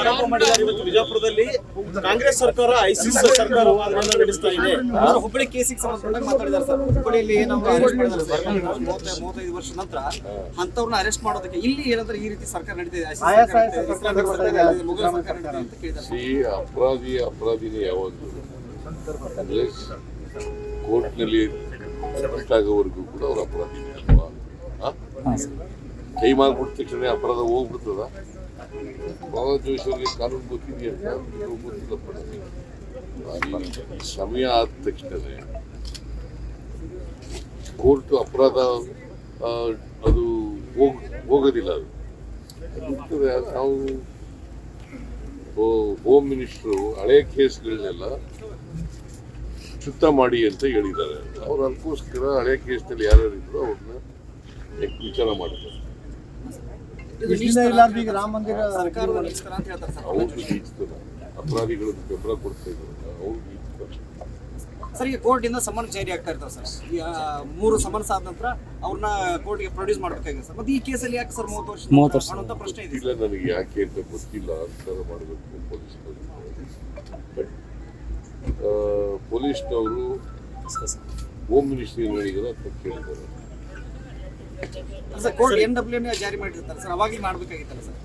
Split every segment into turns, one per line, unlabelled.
ಆರೋಪ ಮಾಡಿದ್ದಾರೆ ಇವತ್ತು ಬಿಜಾಪುರದಲ್ಲಿ. ಕಾಂಗ್ರೆಸ್ ಸರ್ಕಾರ ಐಸಿಸ್ ಸರ್ಕಾರ ನಡೆಸ್ತಾ ಇದೆ.
ಹುಬ್ಬಳ್ಳಿ ಕೇಸಿಗೆ ಸಂಬಂಧಪಟ್ಟಾಗ ಮಾತಾಡಿದ್ದಾರೆ ಸರ್. ಹುಬ್ಬಳ್ಳಿಯಲ್ಲಿ ಮೂವತ್ತೈದು ವರ್ಷ ನಂತರ ಅಂತವ್ರನ್ನ ಅರೆಸ್ಟ್ ಮಾಡೋದಕ್ಕೆ ಇಲ್ಲಿ ಏನಂದ್ರೆ ಈ ರೀತಿ ಸರ್ಕಾರ ನಡೀತಿದೆ?
ಅಪರಾಧಿ ಅಪರಾಧಿನೇ ಯಾವಾಗಲೂ ಕೋರ್ಟ್ ಕೋರ್ಟ್ನಲ್ಲಿ ಆಗೋವರೆಗೂ ಕೂಡ ಅವ್ರ ಅಪರಾಧಿ ಅಲ್ವಾ? ಕೈ ಮಾಡ್ಬಿಟ್ಟ ತಕ್ಷಣ ಅಪರಾಧ ಹೋಗ್ಬಿಡ್ತದ? ಅವರಿಗೆ ಕಾನೂನು ಗೊತ್ತಿದೆಯಾ ಗೊತ್ತಿಲ್ಲಪ್ಪ ನನಗೆ. ಈ ಸಮಯ ಆದ ತಕ್ಷಣವೇ ಕೋರ್ಟ್ ಅಪರಾಧ ಅದು ಹೋಗ್, ಹೋಗೋದಿಲ್ಲ ಅದು. ನಾವು ಹೋಮ್ ಮಿನಿಸ್ಟ್ರು ಹಳೆ ಕೇಸ್ಗಳನ್ನೆಲ್ಲ ಶುದ್ಧ ಮಾಡಿ ಅಂತ ಹೇಳಿದ್ದಾರೆ. ಅವ್ರು ಅದಕ್ಕೋಸ್ಕರ ಹಳೆ ಕೇಸ್ನಲ್ಲಿ ಯಾರ್ಯಾರು ಇದ್ರು ಅವ್ರನ್ನ ವಿಚಾರ ಮಾಡ್ತಾರೆ.
ಮಂದಿರ ಸರ್ಕಾರದ ನಿಲ್ಲಿಸ್ತಾರ ಅಂತ ಹೇಳ್ತಾರೆ ಸರ್
ಅವ್ರು ನೀಡ್ತಾರೆ ಅಪರಾಧಿಗಳನ್ನು ಬೆಂಬಲ ಕೊಡ್ತಾ ಇದ್ದಾರೆ. ಅವ್ರು
ಸರ್ ಈಗ ಕೋರ್ಟ್ ಇಂದ ಸಮನ್ ಜಾರಿ ಆಗ್ತಾ ಇರ್ತಾವೆ ಸರ್. ಈ, ಮೂರು ಸಮನ್ಸ್ ಆದ ನಂತರ ಅವ್ರನ್ನ ಕೋರ್ಟ್ಗೆ ಪ್ರೊಡ್ಯೂಸ್ ಮಾಡಬೇಕಾಗಿದೆ ಸರ್. ಮತ್ತೆ ಈ ಕೇಸಲ್ಲಿ ಯಾಕೆ ಸರ್ ಮೂವತ್ತು ವರ್ಷ
ಮೂವತ್ತು ವರ್ಷ.
ಅನ್ನೋಂಥ ಪ್ರಶ್ನೆ ಇದೆ
ಇಲ್ಲ ನನಗೆ ಯಾಕೆ ಅಂತ ಗೊತ್ತಿಲ್ಲ ಅಂತ ಮಾಡಬೇಕು ಪೊಲೀಸ್ನವರು ಬಟ್ ಪೊಲೀಸ್ನವರು ಹೋಮ್ ಮಿನಿಸ್ಟ್ರಿ ಹೇಳಿದ್ರೆ ಅಂತ ಕೇಳಿದ್ದಾರೆ.
ಸರ್ ಕೋರ್ಟ್ ಎನ್ ಡಬ್ಲ್ಯೂ ಜಾರಿ ಮಾಡಿರ್ತಾರೆ ಸರ್ ಅವಾಗಲೇ ಮಾಡ್ಬೇಕಾಗಿತ್ತಲ್ಲ ಸರ್.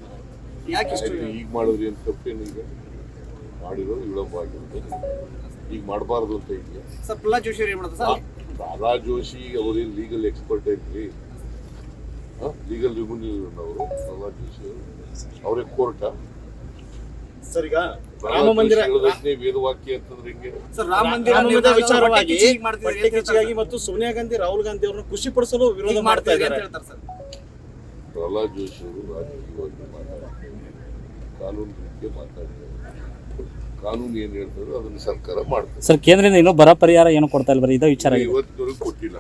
ಯಾಕೆ ಇಷ್ಟು
ಈಗ ಮಾಡಿದ್ರಿ ಅಂತ ತಪ್ಪೇನು ಈಗ? ಮಾಡಿರೋದು ವಿಳಂಬ ಆಗಿರುತ್ತೆ ಈಗ ಮಾಡಬಾರ್ದು ಅಂತ ಇದೆಯಾ?
ಸರ್ ಪ್ರಹ್ಲಾದ್ ಜೋಶಿ ಏನು ಏನ್ ಮಾಡ್ತಾರೆ ಸರ್?
ದಾದಾ ಜೋಶಿ ಅವರೇನು ಲೀಗಲ್ ಎಕ್ಸ್ಪರ್ಟ್ ಐತ್ರಿ ಲೀಗಲ್ ರಿಮ್ಯೂನಲ್ ಅವರು ಪ್ರಹ್ಲಾದ್ ಜೋಶಿ ಅವರು. ಅವರೇ ಕೋರ್ಟಾ?
ಸರ್ ಈಗ ರಾಮ ಮಂದಿರ
ವೇದವಾಕ್ಯ ಅಂತಂದ್ರೆ ಹಿಂಗೆ?
ಸರ್ ರಾಮ ಮಂದಿರ
ವಿಚಾರವಾಗಿ
ಹೊಟ್ಟೆ
ಕಿಚ್ಚಿಗಾಗಿ ಮತ್ತು ಸೋನಿಯಾ ಗಾಂಧಿ ರಾಹುಲ್ ಗಾಂಧಿ ಅವರನ್ನು ಖುಷಿಪಡಿಸಲು
ಸರ್.
ವಿರೋಧ ಮಾಡ್ತಾ ಇದ್ದಾರೆ
ಅಂತ ಹೇಳ್ತಾರೆ ಸರ್.
ಪ್ರಹ್ಲಾದ್ ಜೋಶಿ ಅವರು ರಾಜಕೀಯವಾಗಿ ಮಾತಾಡ್ತಾರೆ. ಕಾನೂನು ರೀತಿಯ ಮಾತಾಡ್ತಾರೆ. ಕಾನೂನು ಏನು ಹೇಳ್ತಾರೋ ಅದನ್ನು ಸರ್ಕಾರ ಮಾಡ್ತಾರೆ
ಸರ್ ಕೇಂದ್ರದಿಂದ ಇನ್ನೂ ಬರ ಪರಿಹಾರ ಏನು ಕೊಡ್ತಾ ಇಲ್ಲ ಬರೀ ಇದೇ ವಿಚಾರ ಇವತ್ತು
ಇವತ್ತಿನವರೆಗೂ ಕೊಟ್ಟಿಲ್ಲ.